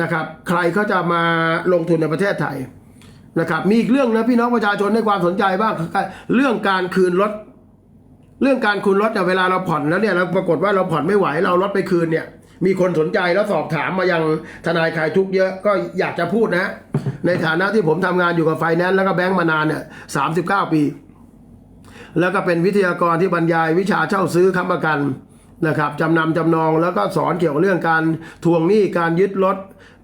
นะครับ ใครเขาจะมาลงทุนในประเทศไทยนะครับ มีอีกเรื่องนะพี่น้องประชาชนให้ความสนใจบ้างเรื่องการคืนรถ เรื่องการคืนรถเนี่ยเวลาเราผ่อนแล้วเนี่ยเราปรากฏว่าเราผ่อนไม่ไหวเรารถไปคืนเนี่ย มีคนสนใจแล้วสอบถามมายังทนายคลายทุกเยอะก็อยากจะพูดนะ ในฐานะที่ผมทำงานอยู่กับไฟแนนซ์แล้วก็แบงก์มานานเนี่ยสามสิบเก้าปี แล้วก็เป็นวิทยากรที่บรรยายวิชาเช่าซื้อค้ำประกัน นะครับจำนำจำนองแล้วก็สอนเกี่ยวกับเรื่องการทวงหนี้การยึดรถ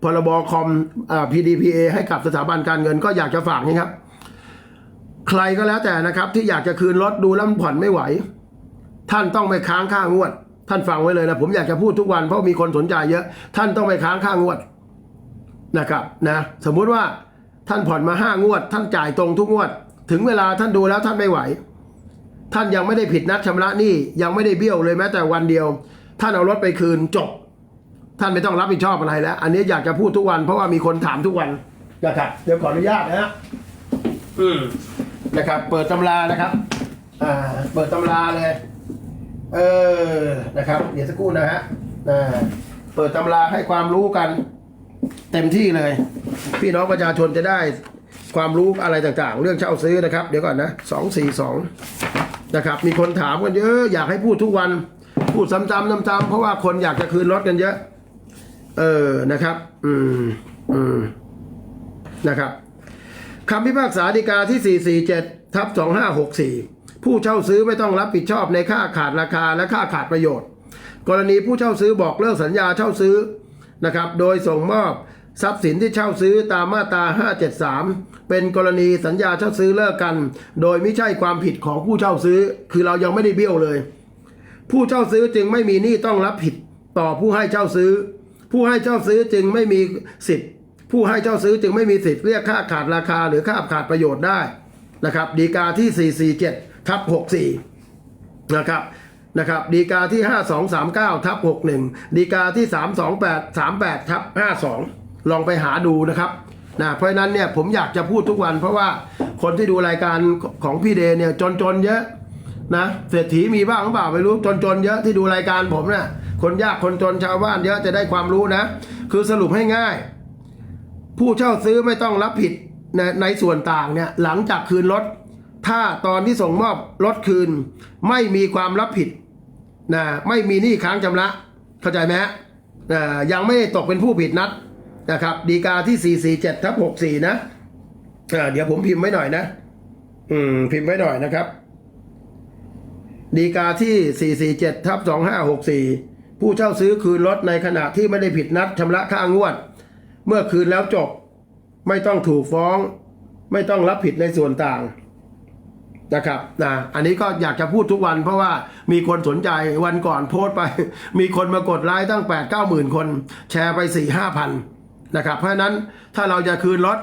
พรบคอมอ่า PDPA ให้กับสถาบันการเงินก็อยากจะฝากนี่ครับใครก็แล้วแต่นะครับที่อยากจะคืนรถดูแล้วผ่อนไม่ไหว ท่านต้องไปค้างค่างวด ท่านฟังไว้เลยนะผมอยากจะพูดทุกวันเพราะมีคนสนใจเยอะ ท่านต้องไปค้างค่างวดนะครับนะสมมุติว่าท่านผ่อนมาห้างวด ท่านจ่ายตรงทุกงวด ถึงเวลาท่านดูแล้วท่านไม่ไหว ท่านยังไม่ได้ผิดนัดชำระหนี้ยังไม่ได้เบี้ยวเลยแม้แต่วันเดียว ท่านเอารถไปคืนจบ ท่านไม่ต้องรับผิดชอบอะไรแล้ว อันนี้อยากจะพูดทุกวัน เพราะว่ามีคนถามทุกวันนะครับเดี๋ยวขออนุญาตนะฮะอืมนะครับ เปิดตำรานะครับอ่าเปิดตำราเลย เออนะครับ เดี๋ยวสักครู่นะฮะอ่าเปิดตำราให้ความรู้กัน เต็มที่เลย พี่น้องประชาชนจะได้ความรู้อะไรต่างๆ เรื่องเช่าซื้อนะครับ เดี๋ยวก่อนนะสองสี่สอง นะครับ มีคนถามกันเยอะอยากให้พูดทุกวัน พูดซ้ำๆซ้ำๆเพราะว่าคนอยากจะคืนรถกันเยอะ เออนะครับ อืมอืมนะครับคำพิพากษาฎีกาที่ 447ทับ2564 ผู้เช่าซื้อไม่ต้องรับผิดชอบในค่าขาดราคาและค่าขาดประโยชน์ กรณีผู้เช่าซื้อบอกเลิกสัญญาเช่าซื้อนะครับ โดยส่งมอบ ทรัพย์สินที่เช่าซื้อตามมาตรา 573 เป็นกรณีสัญญาเช่าซื้อเลิกกัน โดยไม่ใช่ความผิดของผู้เช่าซื้อ คือเรายังไม่ได้เบี้ยวเลย ผู้เช่าซื้อจึงไม่มีหนี้ต้องรับผิดต่อผู้ให้เช่าซื้อ ผู้ให้เช่าซื้อจึงไม่มีสิทธิ์ ผู้ให้เช่าซื้อจึงไม่มีสิทธิ์เรียกค่าขาดราคาหรือค่าขาดประโยชน์ได้นะครับดีกาที่ 447ทับ64นะครับนะครับดีกาที่ 5239ทับ61ดีกาที่ 328 38ทับ52 ลองไปหาดูนะครับนะเพราะฉะนั้นเนี่ยผมอยากจะพูดทุกวัน เพราะว่าคนที่ดูรายการของพี่เดย์เนี่ยจนๆเยอะนะเศรษฐีมีบ้างหรือเปล่าไม่รู้จนๆเยอะที่ดูรายการผมเนี่ยคนยากคนจนชาวบ้านเยอะจะได้ความรู้นะ คือสรุปให้ง่าย ผู้เช่าซื้อไม่ต้องรับผิดในในส่วนต่างเนี่ยหลังจากคืนรถ ถ้าตอนที่ส่งมอบรถคืน ไม่มีความรับผิดนะไม่มีหนี้ค้างชำระ เข้าใจไหมฮะยังไม่ตกเป็นผู้ผิดนัด นะครับ ดีกาที่ 447ทับ64 นะอ่าเดี๋ยวผมพิมพ์ไว้หน่อยนะ อืม พิมพ์ไว้หน่อยนะครับ ดีกาที่ 447ทับ2564 ผู้เช่าซื้อคืนรถในขณะที่ไม่ได้ผิดนัดชำระค่างวด เมื่อคืนแล้วจบ ไม่ต้องถูกฟ้อง ไม่ต้องรับผิดในส่วนต่างนะครับนะอันนี้ก็อยากจะพูดทุกวัน เพราะว่ามีคนสนใจวันก่อนโพสต์ไป มีคนมากดไลค์ตั้ง8 9 0 0 0 0 คน แชร์ไป 4 5พัน นะครับ เพราะฉะนั้นถ้าเราจะคืนรถ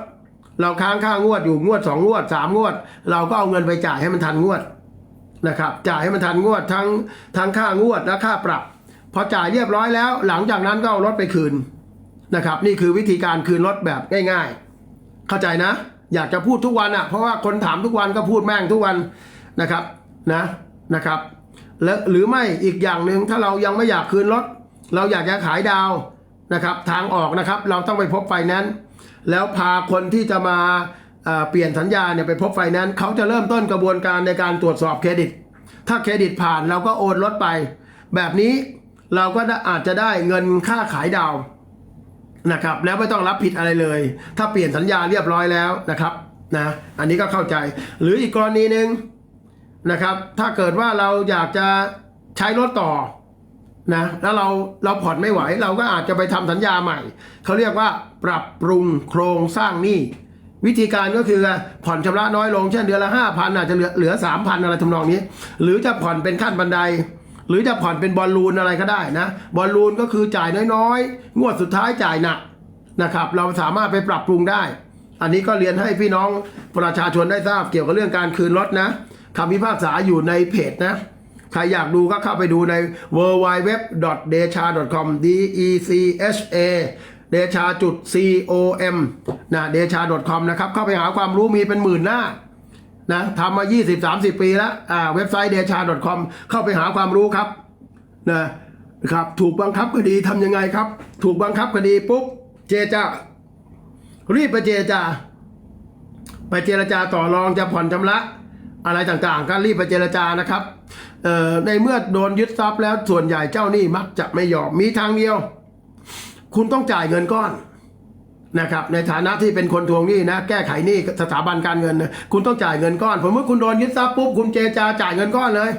เราค้างค่างวดอยู่งวด 2 งวด 3 งวด เราก็เอาเงินไปจ่ายให้มันทันงวดนะครับ จ่ายให้มันทันงวดทั้งทั้งค่างวดและค่าปรับ พอจ่ายเรียบร้อยแล้ว หลังจากนั้นก็เอารถไปคืนนะครับ นี่คือวิธีการคืนรถแบบง่าย ๆ เข้าใจนะ อยากจะพูดทุกวันอะ่ะเพราะว่าคนถามทุกวันก็พูดแม่งทุกวันนะครับนะนะครับและหรือไม่อีกอย่างหนึ่งถ้าเรายังไม่อยากคืนรถ เราอยากจะขายดาว นะครับทางออกนะครับเราต้องไปพบไฟแนนซ์แล้วพาคนที่จะมาเอ่อเปลี่ยนสัญญาเนี่ยไปพบไฟแนนซ์เขาจะเริ่มต้นกระบวนการในการตรวจสอบเครดิต ถ้าเครดิตผ่านเราก็โอนรถไป แบบนี้เราก็อาจจะได้เงินค่าขายดาวนะครับแล้วไม่ต้องรับผิดอะไรเลย ถ้าเปลี่ยนสัญญาเรียบร้อยแล้วนะครับนะอันนี้ก็เข้าใจ หรืออีกกรณีหนึ่งนะครับ ถ้าเกิดว่าเราอยากจะใช้รถต่อ นะแล้วเราเราผ่อนไม่ไหว เราก็อาจจะไปทำสัญญาใหม่ เขาเรียกว่าปรับปรุงโครงสร้างหนี้วิธีการก็คือผ่อนชำระน้อยลงเช่นเดือนละห้าพันอาจจะเหลือเหลือสามพันอะไรทำนองนี้ หรือจะผ่อนเป็นขั้นบันได หรือจะผ่อนเป็นบอลลูนอะไรก็ได้นะบอลลูนก็คือจ่ายน้อยๆ งวดสุดท้ายจ่ายหนักนะครับเราสามารถไปปรับปรุงได้ อันนี้ก็เรียนให้พี่น้องประชาชนได้ทราบเกี่ยวกับเรื่องการคืนรถนะคำพิพากษาอยู่ในเพจนะ รอยากดูก็เข้าไปดูใน w w w d e c h a c o m d e c h a เดชาจุด com นะเดชา .com นะครับ เข้าไปหาความรู้มีเป็นหมื่นหน้านะทำมา 20-30 ปีแล้วอ่าเว็บไซต์เดชา .com เข้าไปหาความรู้ครับนะครับ ถูกบังคับคดีทำยังไงครับ ถูกบังคับคดีปุ๊บ เจจารีบไปเจรจาไปเจรจาต่อรองจะผ่อนชำระ อะไรต่างๆ ก็รีบไปเจรจานะครับ ในเมื่อโดนยึดทรัพย์แล้วส่วนใหญ่เจ้าหนี้มักจะไม่ยอมมีทางเดียว คุณต้องจ่ายเงินก้อนนะครับในฐานะที่เป็นคนทวงหนี้นะ แก้ไขหนี้สถาบันการเงินนะคุณต้องจ่ายเงินก้อนผมว่าคุณโดนยึดทรัพย์ปุ๊บคุณเจจาจ่ายเงินก้อนเลย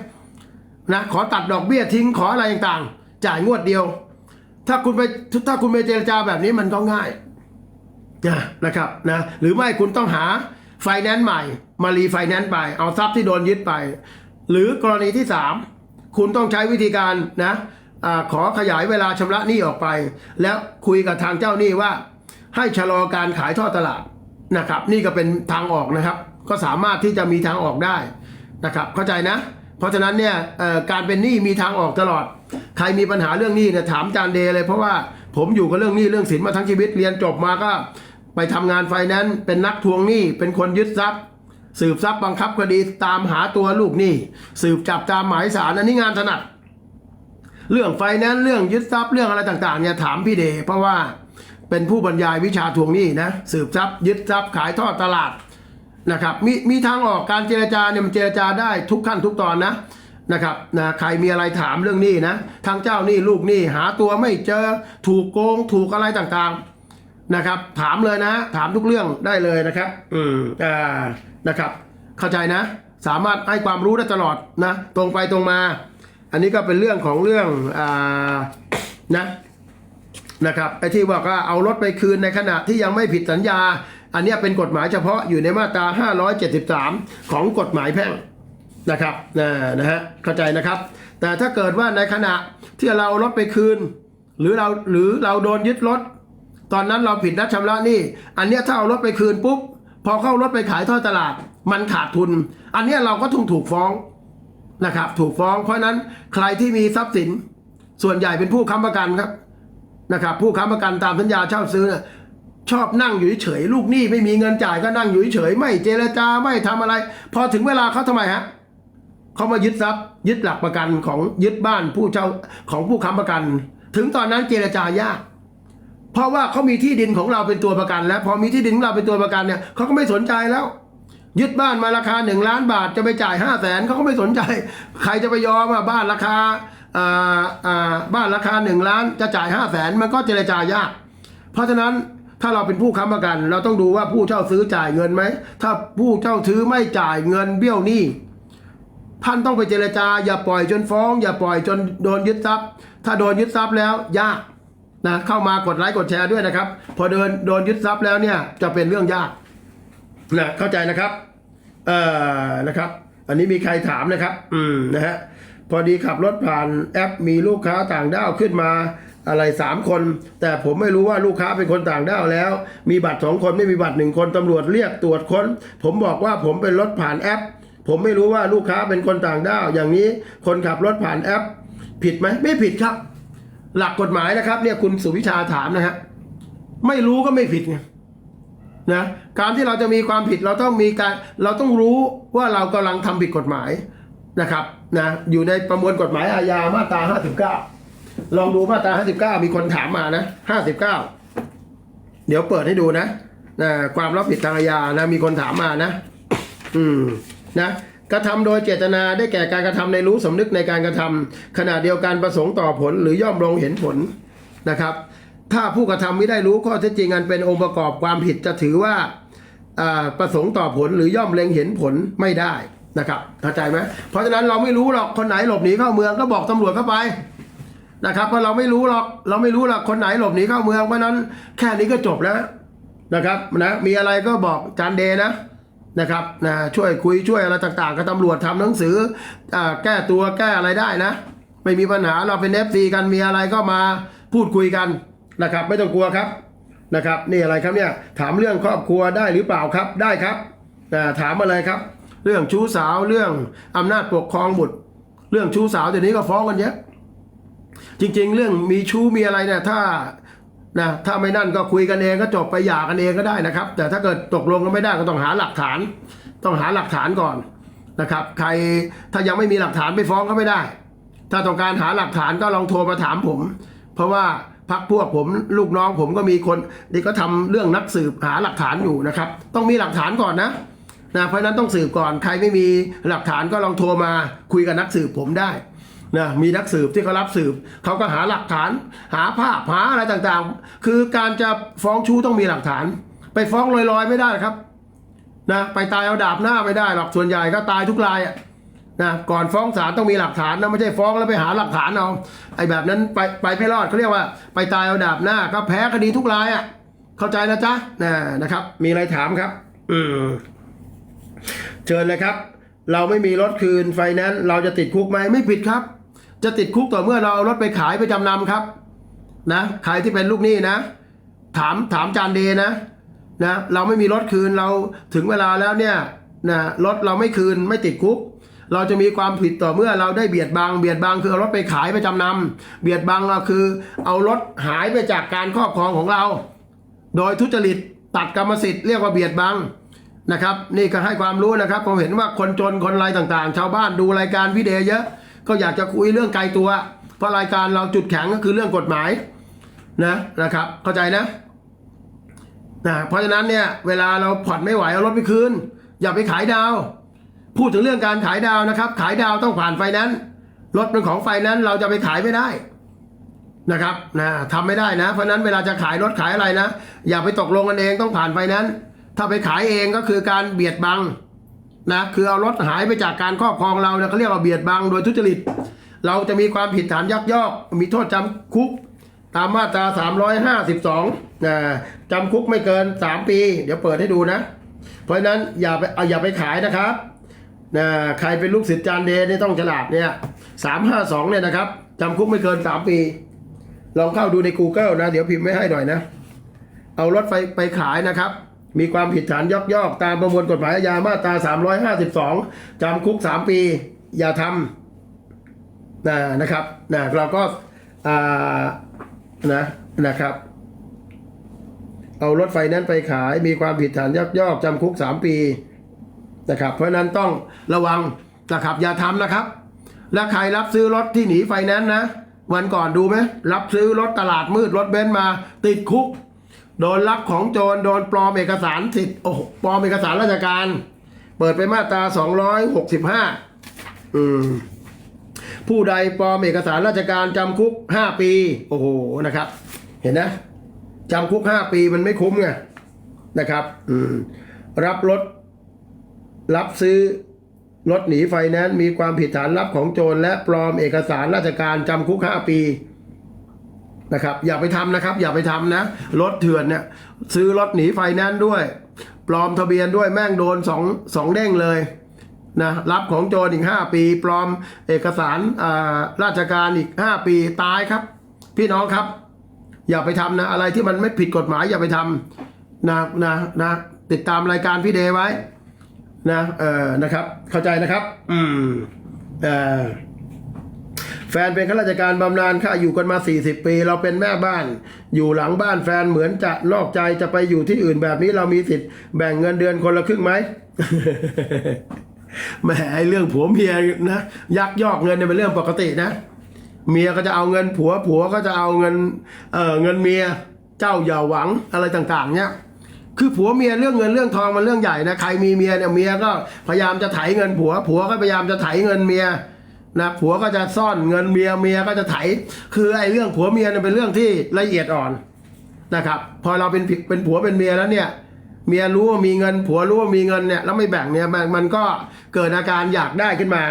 นะขอตัดดอกเบี้ยทิ้งขออะไรต่างๆ จ่ายงวดเดียว ถ้าคุณไปถ้าคุณไปเจรจาแบบนี้มันก็ง่ายนะนะครับนะหรือไม่คุณต้องหาไฟแนนซ์ใหม่ มารีไฟแนนซ์ไป เอาทรัพย์ที่โดนยึดไป หรือกรณีที่ 3 คุณต้องใช้วิธีการนะอขอขยายเวลาชำระหนี้ออกไป แล้วคุยกับทางเจ้าหนี้ว่า ให้ชะลอการขายทอดตลาดนะครับ นี่ก็เป็นทางออกนะครับ ก็สามารถที่จะมีทางออกได้นะครับ เข้าใจนะ เพราะฉะนั้นเนี่ยการเป็นหนี้มีทางออกตลอด ใครมีปัญหาเรื่องหนี้เนี่ยถามจานเดย์เลย เพราะว่าผมอยู่กับเรื่องหนี้เรื่องสินมาทั้งชีวิตเรียนจบมาก็ ไปทำงานไฟแนนซ์เป็นนักทวงหนี้เป็นคนยึดทรัพย์ สืบทรัพย์บังคับคดีตามหาตัวลูกหนี้ สืบจับตามหมายสารอันนี้งานถนัด เรื่องไฟแนนซ์เรื่องยึดทรัพย์เรื่องอะไรต่างๆเนี่ยถามพี่เดเพราะว่าเป็นผู้บรรยายวิชาทวงหนี้นะสืบทรัพย์ยึดทรัพย์ขายทอดตลาดนะครับมีมีทางออกการเจรจาเนี่ยมันเจรจาได้ทุกขั้นทุกตอนนะนะครับนะใครมีอะไรถามเรื่องหนี้นะทางเจ้าหนี้ลูกหนี้หาตัวไม่เจอถูกโกงถูกอะไรต่างๆ นะครับ ถามเลยนะ ถามทุกเรื่องได้เลยนะครับ อืมอ่านะครับ เข้าใจนะ สามารถให้ความรู้ได้ตลอดนะ ตรงไปตรงมา อันนี้ก็เป็นเรื่องของเรื่องอ่านะนะครับไอ้ที่บอกว่าเอารถไปคืนในขณะที่ยังไม่ผิดสัญญา อันนี้เป็นกฎหมายเฉพาะอยู่ในมาตรา 573 ของกฎหมายแพ่งนะครับนะนะฮะเข้าใจนะครับ แต่ถ้าเกิดว่าในขณะที่เราเอารถไปคืน หรือเราหรือเราโดนยึดรถ ตอนนั้นเราผิดนัดชำระหนี้อันเนี้ยถ้าเอารถไปคืนปุ๊บพอเข้ารถไปขายทอดตลาด มันขาดทุน อันเนี้ยเราก็ถูกถูกฟ้องนะครับ ถูกฟ้อง เพราะนั้นใครที่มีทรัพย์สิน ส่วนใหญ่เป็นผู้ค้ำประกันครับนะครับ ผู้ค้ำประกันตามสัญญาเช่าซื้อนี่ยชอบนั่งอยู่เฉยลูกหนี้ไม่มีเงินจ่ายก็นั่งอยู่เฉยไม่เจรจาไม่ทำอะไร พอถึงเวลาเขาทำไมฮะเขามายึดทรัพย์ ยึดหลักประกันของยึดบ้านผู้เช่าของผู้ค้ำประกัน ถึงตอนนั้นเจรจายาก เพราะว่าเขามีที่ดินของเราเป็นตัวประกัน แล้วพอมีที่ดินของเราเป็นตัวประกันเนี่ยเขาก็ไม่สนใจแล้ว ยึดบ้านมาราคาหนึ่งล้านบาทจะไปจ่ายห้าแสนเขาก็ไม่สนใจ ใครจะไปยอมอะบ้านราคาอ่าอ่าบ้านราคาหนึ่งล้านจะจ่ายห้าแสนมันก็เจรจายาก เพราะฉะนั้นถ้าเราเป็นผู้ค้ำประกัน เราต้องดูว่าผู้เช่าซื้อจ่ายเงินไหมถ้าผู้เช่าซื้อไม่จ่ายเงินเบี้ยวหนี้ท่านต้องไปเจรจา อย่าปล่อยจนฟ้อง อย่าปล่อยจนโดนยึดทรัพย์ ถ้าโดนยึดทรัพย์แล้วยาก นะเข้ามากดไลค์กดแชร์ด้วยนะครับ พอเดินโดนยึดทรัพย์แล้วเนี่ยจะเป็นเรื่องยากนะเข้าใจนะครับเอ่อนะครับ อันนี้มีใครถามนะครับ อืมนะฮะพอดีขับรถผ่านแอปมีลูกค้าต่างด้าวขึ้นมาอะไรสามคน แต่ผมไม่รู้ว่าลูกค้าเป็นคนต่างด้าวแล้ว มีบัตรสองคนไม่มีบัตรหนึ่งคนตำรวจเรียกตรวจค้น ผมบอกว่าผมเป็นรถผ่านแอป ผมไม่รู้ว่าลูกค้าเป็นคนต่างด้าว อย่างนี้คนขับรถผ่านแอป ผิดไหมไม่ผิดครับ หลักกฎหมายนะครับ เนี่ยคุณสุวิชาถามนะฮะไม่รู้ก็ไม่ผิดไงนะการที่เราจะมีความผิดเราต้องมีการเราต้องรู้ว่าเรากำลังทำผิดกฎหมายนะครับนะอยู่ในประมวลกฎหมายอาญามาตรา 59 ลองดูมาตรา 59 มีคนถามมานะ 59 เดี๋ยวเปิดให้ดูนะนะความรับผิดทางอาญานะมีคนถามมานะ อืมนะ กระทำโดยเจตนาได้แก่การกระทำในรู้สำนึกในการกระทำขณะเดียวกันประสงค์ต่อผลหรือย่อมลงเห็นผลนะครับ ถ้าผู้กระทำไม่ได้รู้ข้อเท็จจริงอันเป็นองค์ประกอบความผิดจะถือว่าประสงค์ต่อผลหรือย่อมเล็งเห็นผลไม่ได้นะครับเข้าใจไหมเพราะฉะนั้นเราไม่รู้หรอกคนไหนหลบหนีเข้าเมืองก็บอกตำรวจเข้าไปนะครับเพราะเราไม่รู้หรอกเราไม่รู้หรอกคนไหนหลบหนีเข้าเมืองเพราะฉะนั้นแค่นี้ก็จบแล้วนะครับนะมีอะไรก็บอกจานเดนะ นะครับนะช่วยคุยช่วยอะไรต่างๆกับตำรวจทำหนังสืออแก้ตัวแก้อะไรได้นะ ไม่มีปัญหาเราเป็นเอฟซีกันมีอะไรก็มาพูดคุยกันนะครับ ไม่ต้องกลัวครับนะครับนี่อะไรครับเนี่ยถามเรื่องครอบครัวได้หรือเปล่าครับได้ครับถามมาเลยครับ เรื่องชู้สาวเรื่องอำนาจปกครองบุตร เรื่องชู้สาวเดี๋ยวนี้ก็ฟ้องกันเยอะจริง ๆ เรื่องมีชู้มีอะไรเนี่ยถ้า นะถ้าไม่นั่นก็คุยกันเองก็จบไปหย่ากันเองก็ได้นะครับ แต่ถ้าเกิดตกลงกันไม่ได้ก็ต้องหาหลักฐาน ต้องหาหลักฐานก่อนนะครับ ใครถ้ายังไม่มีหลักฐานไปฟ้องก็ไม่ได้ ถ้าต้องการหาหลักฐานก็ลองโทรมาถามผม เพราะว่าพักพวกผมลูกน้องผมก็มีคนที่ก็ทำเรื่องนักสืบหาหลักฐานอยู่นะครับ ต้องมีหลักฐานก่อนนะนะเพราะนั้นต้องสืบก่อนใครไม่มีหลักฐานก็ลองโทรมาคุยกับนักสืบผมได้ นะมีนักสืบที่เขารับสืบเขาก็หาหลักฐาน หาภาพหาอะไรต่างๆ คือการจะฟ้องชู้ต้องมีหลักฐาน ไปฟ้องลอยๆไม่ได้ครับนะไปตายเอาดาบหน้าไม่ได้หรอกส่วนใหญ่ก็ตายทุกรายอะนะก่อนฟ้องศาลต้องมีหลักฐานนะไม่ใช่ฟ้องแล้วไปหาหลักฐานเอาไอ้แบบนั้นไปไปไม่รอดเขาเรียกว่า ไปตายเอาดาบหน้าก็แพ้คดีทุกรายอะเข้าใจนะจ๊ะนะนะครับ มีอะไรถามครับ อืมเชิญเลยครับ เราไม่มีรถคืนไฟแนนซ์เราจะติดคุกไหมไม่ผิดครับ จะติดคุกต่อเมื่อเราเอารถไปขายไปจำนำครับ นะใครที่เป็นลูกหนี้นะ ถามถามจานเดนะนะเราไม่มีรถคืนเราถึงเวลาแล้วเนี่ยนะรถเราไม่คืนไม่ติดคุก เราจะมีความผิดต่อเมื่อเราได้เบียดบังเบียดบังคือเอารถไปขายไปจำนำเบียดบังก็คือ เอารถหายไปจากการครอบครองของเรา โดยทุจริตตัดกรรมสิทธิ์เรียกว่าเบียดบังนะครับ นี่ก็ให้ความรู้นะครับผมเห็นว่าคนจนคนไรต่างๆ ชาวบ้านดูรายการพี่เดย์เยอะ ก็อยากจะคุยเรื่องไกลตัว เพราะรายการเราจุดแข็งก็คือเรื่องกฎหมายนะนะครับ เข้าใจนะนะเพราะฉะนั้นเนี่ยเวลาเราผ่อนไม่ไหวเอารถไปคืนอย่าไปขายดาว พูดถึงเรื่องการขายดาวนะครับ ขายดาวต้องผ่านไฟนนซ์รถเป็นของไฟนนซ์เราจะไปขายไม่ได้นะครับนะทำไม่ได้นะ เพราะนั้นเวลาจะขายรถขายอะไรนะ อย่าไปตกลงกันเองต้องผ่านไฟนนซ์ถ้าไปขายเองก็คือการเบียดบัง นะคือเอารถหายไปจากการครอบครองเราเนี่ยเขาเรียกว่าเบียดบังโดยทุจริต เราจะมีความผิดฐานยักยอก มีโทษจำคุก ตามมาตรา 352นะจำคุกไม่เกิน 3 ปี เดี๋ยวเปิดให้ดูนะ เพราะนั้นอย่าไปเอาอย่าไปขายนะครับนะใครเป็นลูกศิษย์จานเดนี่ต้องฉลาดเนี่ย352เนี่ยนะครับจำคุกไม่เกิน 3 ปี ลองเข้าดูใน Google นะ เดี๋ยวพิมพ์ไม่ให้หน่อยนะ เอารถไฟไปขายนะครับ มีความผิดฐานยักยอกตามประมวลกฎหมายอาญามาตรา 352 จำคุก 3 ปี อย่าทำนะนะครับนะเราก็นะนะครับ เอารถไฟนั้นไปขายมีความผิดฐานยักยอกจำคุก 3 ปีนะครับ เพราะฉะนั้นต้องระวังนะครับอย่าทำนะครับ และใครรับซื้อรถที่หนีไฟแนนซ์นะ วันก่อนดูไหมรับซื้อรถตลาดมืดรถเบนซ์มาติดคุก โดนรับของโจรโดนปลอมเอกสารสิทธิ์โอ้โหปลอมเอกสารราชการ เปิดไปมาตรา265อืมผู้ใดปลอมเอกสารราชการจำคุก5ปี โอ้โหนะครับ เห็นนะจำคุก5ปีมันไม่คุ้มไงนะครับ อืมรับรถ รับซื้อรถหนีไฟแนนซ์มีความผิดฐานรับของโจรและปลอมเอกสารราชการจำคุก5ปี นะครับอย่าไปทำนะครับ อย่าไปทำนะรถเถื่อนเนี่ยซื้อรถหนีไฟแนนซ์ด้วย ปลอมทะเบียนด้วยแม่งโดนสองสองเด้งเลยนะรับของโจรอีก 5 ปี ปลอมเอกสารอ่าราชการอีก 5 ปีตายครับ พี่น้องครับ อย่าไปทำนะอะไรที่มันไม่ผิดกฎหมายอย่าไปทำนะนะนะติดตามรายการพี่เดย์ไว้นะเออนะครับ เข้าใจนะครับ อืมเออ แฟนเป็นข้าราชการบำนาญค่าอยู่กันมา 40 ปี เราเป็นแม่บ้าน อยู่หลังบ้านแฟนเหมือนจะนอกใจจะไปอยู่ที่อื่นแบบนี้เรามีสิทธิ์แบ่งเงินเดือนคนละครึ่งไหมแหมไอ้เรื่องผัวเมียนะยักยอกเงินเนี่ยเป็นเรื่องปกตินะ เมียก็จะเอาเงินผัวผัวก็จะเอาเงินเออเงินเมียเจ้าอย่าหวังอะไรต่างๆ เนี่ยคือผัวเมียเรื่องเงินเรื่องทองมันเรื่องใหญ่นะใครมีเมียเนี่ยเมียก็พยายามจะไถเงินผัวผัวก็พยายามจะไถเงินเมีย นะผัวก็จะซ่อนเงินเมียเมียก็จะไถ คือไอ้เรื่องผัวเมียเนี่ยเป็นเรื่องที่ละเอียดอ่อนนะครับ พอเราเป็นผิดเป็นผัวเป็นเมียแล้วเนี่ยเมียรู้ว่ามีเงินผัวรู้ว่ามีเงินเนี่ยแล้วไม่แบ่งเนี่ยมันมันก็เกิดอาการอยากได้ขึ้นมา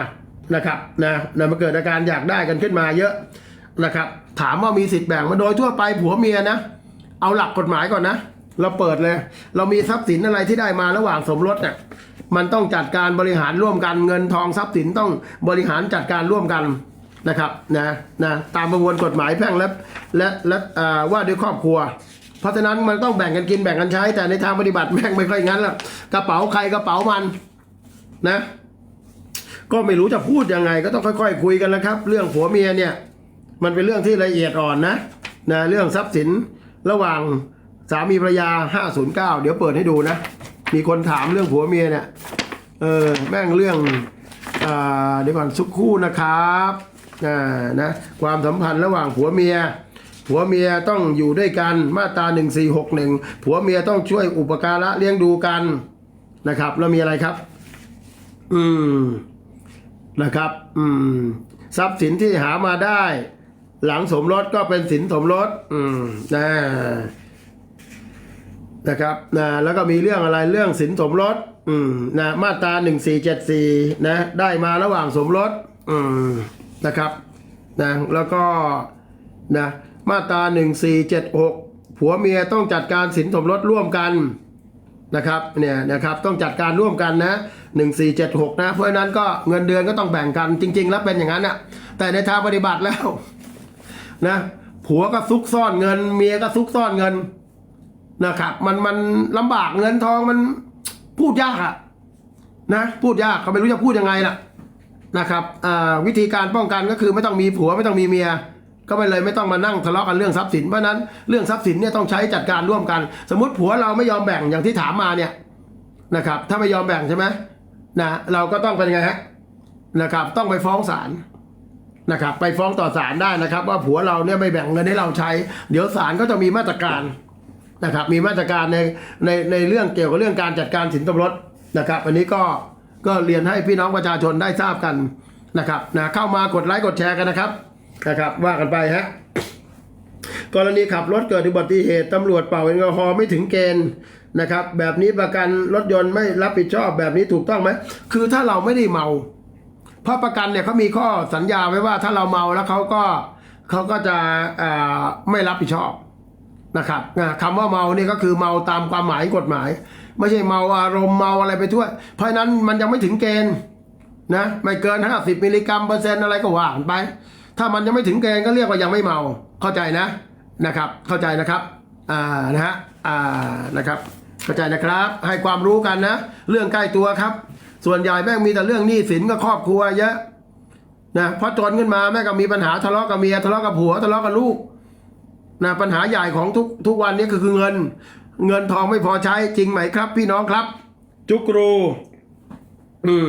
นะครับนะนะมันเกิดอาการอยากได้กันขึ้นมาเยอะนะครับ ถามว่ามีสิทธิ์แบ่งมาโดยทั่วไปผัวเมียนะเอาหลักกฎหมายก่อนนะ เราเปิดเลย เรามีทรัพย์สินอะไรที่ได้มาระหว่างสมรสเนี่ย มันต้องจัดการบริหารร่วมกันเงินทองทรัพย์สินต้องบริหารจัดการร่วมกันนะครับนะนะตามประมวลกฎหมายแพ่งและและและว่าด้วยครอบครัว เพราะฉะนั้นมันต้องแบ่งกันกินแบ่งกันใช้ แต่ในทางปฏิบัติแม่งไม่ค่อยงั้นหรอกกระเป๋าใครกระเป๋ามันนะก็ไม่รู้จะพูดยังไง ก็ต้องค่อย ๆ คุยกันนะครับ เรื่องผัวเมียเนี่ย มันเป็นเรื่องที่ละเอียดอ่อนนะนะเรื่องทรัพย์สินระหว่างสามีภรรยา 509 เดี๋ยวเปิดให้ดูนะ มีคนถามเรื่องผัวเมียเนี่ย เออแม่งเรื่องอ่าเดี๋ยวก่อนสุกคู่นะครับอ่านะความสัมพันธ์ระหว่างผัวเมีย ผัวเมียต้องอยู่ด้วยกันมาตราหนึ่งสี่หกหนึ่งผัวเมียต้องช่วยอุปการะเลี้ยงดูกันนะครับ แล้วมีอะไรครับ อืมนะครับ อืม ทรัพย์สินที่หามาได้ หลังสมรสก็เป็นสินสมรส อืมนะ นะครับนะแล้วก็มีเรื่องอะไรเรื่องสินสมรสอืมนะมาตราหนึ่งสี่เจ็ดสี่นะ ได้มาระหว่างสมรสอืมนะครับนะแล้วก็นะมาตราหนึ่งสี่เจ็ดหกผัวเมียต้องจัดการสินสมรสร่วมกันนะครับเนี่ยนะครับต้องจัดการร่วมกันนะหนึ่งสี่เจ็ดหกนะเพราะฉะนั้นก็เงินเดือนก็ต้องแบ่งกันจริง ๆ แล้วเป็นอย่างนั้นอะแต่ในทางปฏิบัติแล้วนะผัวก็ซุกซ่อนเงิน เมียก็ซุกซ่อนเงิน นะครับ มันมันลำบากเงินทองมันพูดยากอะนะพูดยากเขาไม่รู้จะพูดยังไงล่ะนะครับวิธีการป้องกันก็คือไม่ต้องมีผัวไม่ต้องมีเมีย ก็ไม่เลยไม่ต้องมานั่งทะเลาะกันเรื่องทรัพย์สินเพราะนั้นเรื่องทรัพย์สินเนี่ยต้องใช้จัดการร่วมกัน สมมติผัวเราไม่ยอมแบ่งอย่างที่ถามมาเนี่ยนะครับถ้าไม่ยอมแบ่งใช่ไหมนะเราก็ต้องเป็นไงฮะนะครับ ต้องไปฟ้องศาลนะครับ ไปฟ้องต่อศาลได้นะครับ ว่าผัวเราเนี่ยไม่แบ่งเงินให้เราใช้ เดี๋ยวศาลก็จะมีมาตรการ นะครับมีมาตรการในในในเรื่องเกี่ยวกับเรื่องการจัดการสินสมรสนะครับ อันนี้ก็ก็เรียนให้พี่น้องประชาชนได้ทราบกันนะครับนะเข้ามากดไลค์กดแชร์กันนะครับนะครับ ว่ากันไปฮะกรณีขับรถเกิดอุบัติเหตุตำรวจเป่าแอลกอฮอล์ไม่ถึงเกณฑ์นะครับ แบบนี้ประกันรถยนต์ไม่รับผิดชอบแบบนี้ถูกต้องไหมคือถ้าเราไม่ได้เมาเพราะประกันเนี่ยเขามีข้อสัญญาไว้ว่าถ้าเราเมาแล้วเขาก็เขาก็จะอ่าไม่รับผิดชอบ นะครับนะคำว่าเมาเนี่ยก็คือเมาตามความหมายกฎหมาย ไม่ใช่เมาอารมณ์เมาอะไรไปทั่ว เพราะนั้นมันยังไม่ถึงเกณฑ์นะไม่เกิน 50 มิลลิกรัมเปอร์เซ็นต์อะไรก็ว่านไป ถ้ามันยังไม่ถึงเกณฑ์ก็เรียกว่ายังไม่เมาเข้าใจนะนะครับ เข้าใจนะครับอ่านะฮะอ่านะครับเข้าใจนะครับ ให้ความรู้กันนะ เรื่องใกล้ตัวครับ ส่วนใหญ่แม่งมีแต่เรื่องหนี้สินกับครอบครัวเยอะนะพอจนขึ้นมาแม่ก็มีปัญหาทะเลาะกับเมียทะเลาะกับผัวทะเลาะกับลูก นะปัญหาใหญ่ของทุกทุกวันนี้ก็คือเงิน เงินทองไม่พอใช้จริงไหมครับ พี่น้องครับ จุกรูอืม